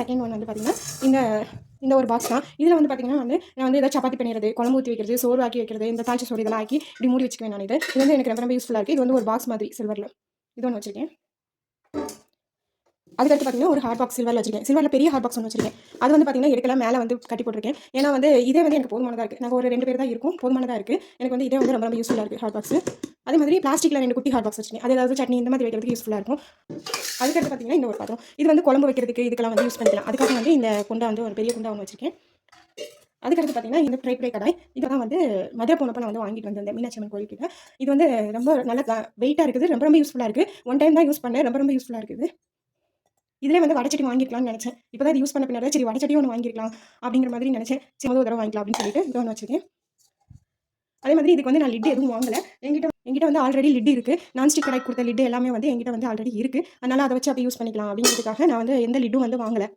Second one வந்து பார்த்தீங்கன்னா இந்த இந்த ஒரு பாக்ஸ் தான். இதில் வந்து பார்த்தீங்கன்னா வந்து நான் வந்து ஏதாவது சப்பாத்தி பண்ணிடுறது குழம்பு ஊற்றி வைக்கிறது சோறு ஆக்கி வைக்கிறது இந்த தாழ்ச்சி சோறு இதெல்லாம் ஆக்கி இப்படி மூடி வச்சுக்குவேன் நான். இது. இது வந்து எனக்கு ரொம்ப ரொம்ப யூஸ்ஃபுல்லாக இருக்குது இது வந்து ஒரு பாக்ஸ் மாதிரி சில்வரில் இது ஒன்று வச்சுருக்கேன். அதுக்கடுத்து பார்த்தீங்கன்னா ஒரு ஹார்ட் பாக்ஸ் சில்வரில் வச்சிருக்கேன். சில்வரில் பெரிய ஹார்ட் பாக்ஸ் ஒன்று வச்சிருக்கேன். அது வந்து பார்த்தீங்கன்னா எடுக்கலாம் மேலே வந்து கட்டி போட்டிருக்கேன். ஏன்னா வந்து இதே வந்து எனக்கு போதுமானதாக இருக்குது நாங்கள் ஒரு ரெண்டு பேர் தான் இருக்கும். போதுமானதாக இருக்குது எனக்கு வந்து இதே வந்து ரொம்ப ரொம்ப யூஸ்ஃபுல்லாக இருக்குது ஹார்ட் பாக்ஸ் அதே மாதிரி பிளாஸ்டிக்கில் ரெண்டு குட்டி ஹாட் பாக்ஸ் வச்சுருக்கேன். அது ஏதாவது சட்னி இந்த மாதிரி வைக்கிறதுக்கு யூஸ்ஃபுல்லாக இருக்கும். அதுக்கடுத்து பார்த்தீங்கன்னா இந்த ஒரு பாத்திரம். இது வந்து குழம்பு வைக்கிறதுக்கு இதுக்கெல்லாம் வந்து யூஸ் பண்ணிக்கலாம். அதுக்காக வந்து இந்த குண்டா வந்து ஒரு பெரிய குண்டா ஒன்று வச்சிருக்கேன். அதுக்கடுத்து பார்த்தீங்கன்னா இந்த ஃப்ரை ஃப்ரை கடாய். இதெல்லாம் வந்து மதுரை போனப்போ நான் வந்து வாங்கிட்டு வந்திருந்தேன். மீனாட்சி அம்மன் கோயில்கிட்ட இது வந்து ரொம்ப நல்லா வெயிட்டாக இருக்குது. ரொம்ப ரொம்ப யூஸ்ஃபுல்லாக இருக்குது ஒன் டைம் தான் யூஸ் பண்ணேன். ரொம்ப ரொம்ப யூஸ்ஃபுல்லாக இருக்குது. இதிலே வந்து வடச்சட்டி வாங்கிக்கலாம்னு நினச்சேன். இப்போ தான் யூஸ் பண்ண பின்னாடி சரி வடச்சட்டி ஒன்று வாங்கிக்கலாம் அப்படிங்கிற மாதிரி நினச்சேன். சரி முதல் தடவை வாங்கிக்கலாம் அப்படின்னு சொல்லிட்டு இது ஒன்று வச்சிருக்கேன். அதே மாதிரி இதுக்கு வந்து நான் லிட் எதுவும் வாங்கலை. எங்கிட்ட எங்கிட்ட வந்து ஆல்ரெடி லிட் இருக்குது நான்ஸ்டிக் கடை கொடுத்த லிட் எல்லாமே வந்து எங்கிட்ட வந்து ஆல்ரெடி இருக்குது அதனால் அதை வச்சு அப்படி யூஸ் பண்ணிக்கலாம் அப்படிங்கிறதுக்காக நான் வந்து எந்த லிட்டும் வந்து வாங்கலை.